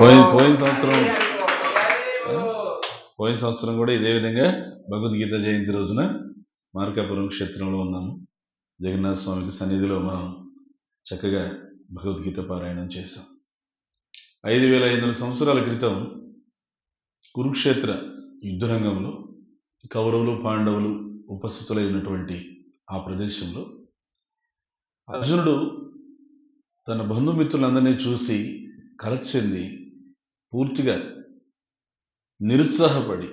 పోయిన పోయిన సంవత్సరం పోయిన సంవత్సరం కూడా ఇదే విధంగా భగవద్గీత జయంతి రోజున మార్కాపురం క్షేత్రంలో ఉన్నాము. జగన్నాథ స్వామికి సన్నిధిలో మనం చక్కగా భగవద్గీత పారాయణం చేశాం. ఐదు వేల ఐదు వందల సంవత్సరాల క్రితం కురుక్షేత్ర యుద్ధరంగంలో కౌరవులు పాండవులు ఉపస్థితులై ఉన్నటువంటి ఆ ప్రదేశంలో అర్జునుడు తన బంధుమిత్రులందరినీ చూసి కలత చెంది పూర్తిగా నిరుత్సాహపడి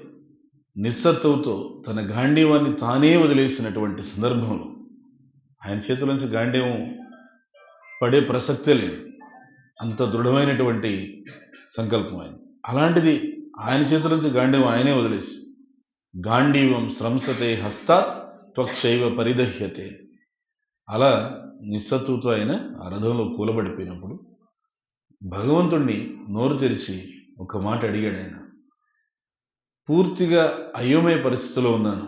నిస్సత్తువుతో తన గాంధీవాన్ని తానే వదిలేసినటువంటి సందర్భంలో ఆయన చేతుల గాంధీవం పడే ప్రసక్తే లేదు. అంత దృఢమైనటువంటి సంకల్పం ఆయన అలాంటిది ఆయన చేతుల నుంచి గాంధీవం ఆయనే వదిలేసి గాంధీవం శ్రంసతే హస్త త్వక్షైవ పరిదహ్యతే. అలా నిస్సత్తుతో ఆయన ఆ రథంలో కూలబడిపోయినప్పుడు భగవంతుణ్ణి నోరు తెరిచి ఒక మాట అడిగాడు ఆయన. పూర్తిగా అయోమయ పరిస్థితిలో ఉన్నాను.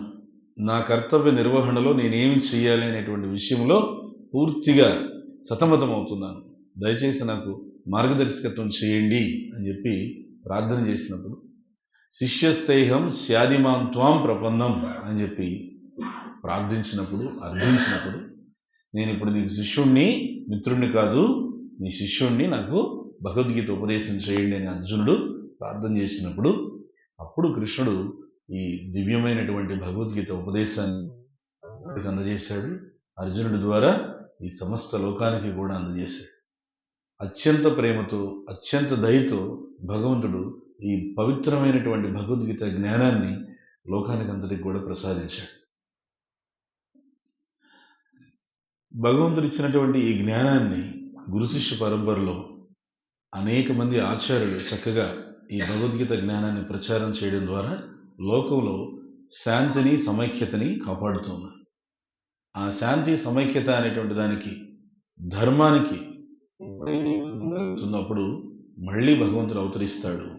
నా కర్తవ్య నిర్వహణలో నేనేమి చేయాలి అనేటువంటి విషయంలో పూర్తిగా సతమతం అవుతున్నాను దయచేసి నాకు మార్గదర్శకత్వం చేయండి అని చెప్పి ప్రార్థన చేసినప్పుడు శిష్యస్థైహం శాదిమాం త్వాం ప్రపన్నం అని చెప్పి ప్రార్థించినప్పుడు అర్థించినప్పుడు నేను ఇప్పుడు నీకు శిష్యుణ్ణి మిత్రుణ్ణి కాదు నీ శిష్యుణ్ణి నాకు భగవద్గీత ఉపదేశం చేయండి అని అర్జునుడు ప్రార్థన చేసినప్పుడు అప్పుడు కృష్ణుడు ఈ దివ్యమైనటువంటి భగవద్గీత ఉపదేశాన్ని అందజేశాడు. అర్జునుడి ద్వారా ఈ సమస్త లోకానికి కూడా అందజేశాడు. అత్యంత ప్రేమతో అత్యంత దయతో భగవంతుడు ఈ పవిత్రమైనటువంటి భగవద్గీత జ్ఞానాన్ని లోకానికి అంతటికి కూడా ప్రసాదించాడు. భగవంతుడు ఇచ్చినటువంటి ఈ జ్ఞానాన్ని గురు శిష్య పరంపరలో అనేక మంది ఆచార్యులు చక్కగా ఈ భగవద్గీత జ్ఞానాన్ని ప్రచారం చేయడం ద్వారా లోకంలో శాంతిని సమైక్యతని కాపాడుతున్నారు. ఆ శాంతి సమైక్యత అనేటువంటి దానికి ధర్మానికి ఉన్నప్పుడు మళ్ళీ భగవంతుడు అవతరిస్తాడు.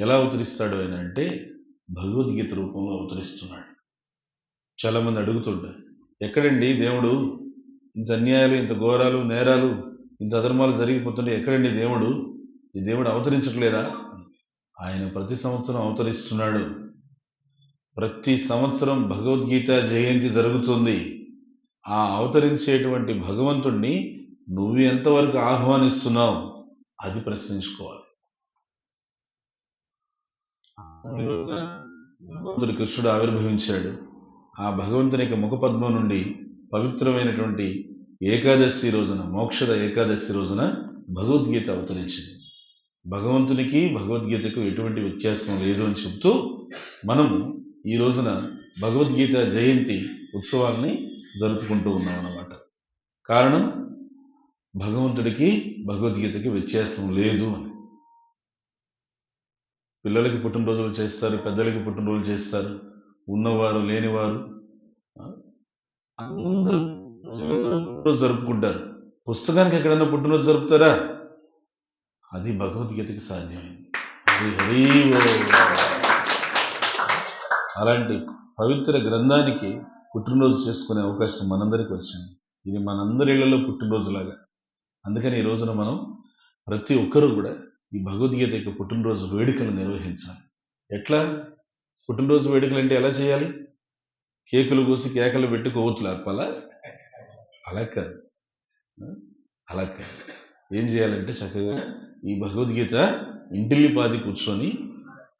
ఎలా అవతరిస్తాడు ఆయన అంటే భగవద్గీత రూపంలో అవతరిస్తున్నాడు. చాలామంది అడుగుతుంటారు ఎక్కడండి దేవుడు? ఇంత అన్యాయాలు ఇంత ఘోరాలు నేరాలు ఇంత అధర్మాలు జరిగిపోతుంటే ఎక్కడండి దేవుడు? ఈ దేవుడు అవతరించట్లేదా? ఆయన ప్రతి సంవత్సరం అవతరిస్తున్నాడు. ప్రతి సంవత్సరం భగవద్గీత జయంతి జరుగుతుంది. ఆ అవతరించేటువంటి భగవంతుణ్ణి నువ్వు ఎంతవరకు ఆహ్వానిస్తున్నావు? అది ప్రశ్నించుకోవాలి. భగవంతుడు కృష్ణుడు ఆవిర్భవించాడు. ఆ భగవంతుని యొక్క ముఖపద్మం నుండి పవిత్రమైనటువంటి ఏకాదశి రోజున మోక్షద ఏకాదశి రోజున భగవద్గీత అవతరించింది. భగవంతునికి భగవద్గీతకు ఎటువంటి వ్యత్యాసం లేదు అని చెప్తూ మనము ఈ రోజున భగవద్గీత జయంతి ఉత్సవాన్ని జరుపుకుంటూ ఉన్నాం అన్నమాట కారణం భగవంతుడికి భగవద్గీతకి వ్యత్యాసం లేదు అని. పిల్లలకి పుట్టినరోజులు చేస్తారు పెద్దలకి పుట్టినరోజులు చేస్తారు ఉన్నవారు లేనివారు అందరూ జరుపుకుంటారు. పుస్తకానికి ఎక్కడైనా పుట్టినరోజు జరుపుతారా? అది భగవద్గీతకి సాధ్యమైంది హరి అలాంటి పవిత్ర గ్రంథానికి పుట్టినరోజు చేసుకునే అవకాశం మనందరికీ వచ్చింది. ఇది మనందరి ఇళ్ళలో పుట్టినరోజులాగా. అందుకని ఈ రోజున మనం ప్రతి ఒక్కరూ కూడా ఈ భగవద్గీత యొక్క పుట్టినరోజు వేడుకలు నిర్వహించాలి. ఎట్లా? పుట్టినరోజు వేడుకలు అంటే ఎలా చేయాలి? కేకులు కోసి కేకలు పెట్టి కొవ్వొత్తులు ఆర్పాలా? అలా కాదు. అలా కాదు. ఏం చేయాలంటే చక్కగా ఈ భగవద్గీత ఇంటిల్లిపాది కూర్చొని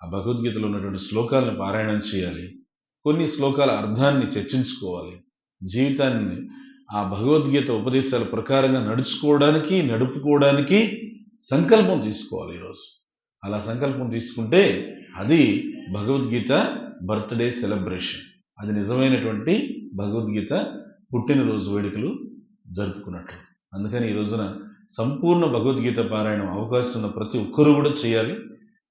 ఆ భగవద్గీతలో ఉన్నటువంటి శ్లోకాలను పారాయణం చేయాలి. కొన్ని శ్లోకాల అర్థాన్ని చర్చించుకోవాలి. జీవితాన్ని ఆ భగవద్గీత ఉపదేశాల ప్రకారంగా నడుచుకోవడానికి నడుపుకోవడానికి సంకల్పం తీసుకోవాలి ఈరోజు. అలా సంకల్పం తీసుకుంటే అది భగవద్గీత బర్త్డే సెలబ్రేషన్. అది నిజమైనటువంటి భగవద్గీత పుట్టినరోజు వేడుకలు జరుపుకున్నట్లు. అందుకని ఈ రోజున సంపూర్ణ భగవద్గీత పారాయణం అవకాశం ఉన్న ప్రతి ఒక్కరూ కూడా చేయాలి.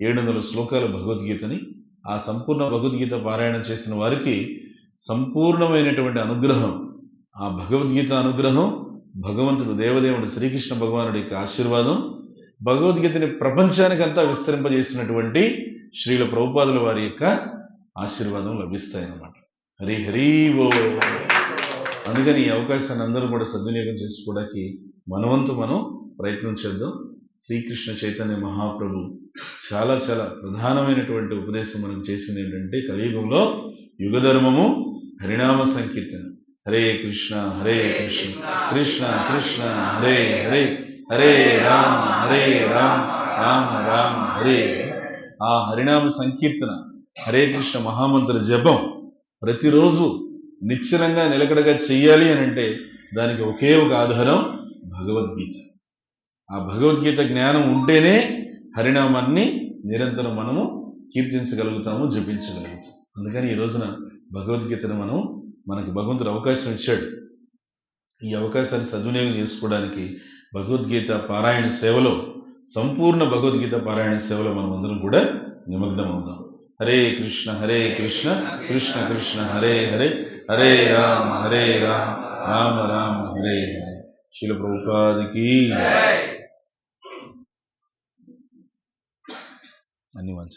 ఏడు వందల శ్లోకాల భగవద్గీతని ఆ సంపూర్ణ భగవద్గీత పారాయణం చేసిన వారికి సంపూర్ణమైనటువంటి అనుగ్రహం ఆ భగవద్గీత అనుగ్రహం భగవంతుడు దేవదేవుడు శ్రీకృష్ణ భగవానుడి యొక్క ఆశీర్వాదం భగవద్గీతని ప్రపంచానికంతా విస్తరింపజేసినటువంటి శ్రీల ప్రభుపాదుల వారి యొక్క ఆశీర్వాదం లభిస్తాయన్నమాట. హరి హరి ఓ. అందుకని ఈ అవకాశాన్ని అందరూ కూడా సద్వినియోగం చేసుకోవడానికి మనవంతు మనం ప్రయత్నం చేద్దాం శ్రీకృష్ణ చైతన్య మహాప్రభు చాలా చాలా ప్రధానమైనటువంటి ఉపదేశం మనకు చేసింది ఏంటంటే కలియుగంలో యుగధర్మము హరినామ సంకీర్తన. హరే కృష్ణ హరే కృష్ణ కృష్ణ కృష్ణ హరే హరే హరే రామ హరే రామ రామ రామ హరే. ఆ హరినామ సంకీర్తన హరే కృష్ణ మహామంత్ర జపం ప్రతిరోజు నిశ్చలంగా నిలకడగా చెయ్యాలి అని అంటే దానికి ఒకే ఒక ఆధారం భగవద్గీత. ఆ భగవద్గీత జ్ఞానం ఉంటేనే హరినామాన్ని నిరంతరం మనము కీర్తించగలుగుతాము జపించగలుగుతాం అందుకని ఈ రోజున భగవద్గీతను మనం మనకు భగవంతుడు అవకాశం ఇచ్చాడు. ఈ అవకాశాన్ని సద్వినియోగం చేసుకోవడానికి భగవద్గీత పారాయణ సేవలో సంపూర్ణ భగవద్గీత పారాయణ సేవలో మనం అందరం కూడా నిమగ్నం అవుదాం హరే కృష్ణ హరే కృష్ణ కృష్ణ కృష్ణ హరే హరే. హరే రామ హరే రామ రామ రామ హరే హరే. శిల ప్రభుపాదికి అన్ని మంచి